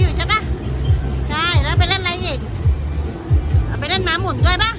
อยู่ใช่ปะใช่แล้วไปเล่นอะไรอีกไปเล่นม้าหมุนด้วยปะ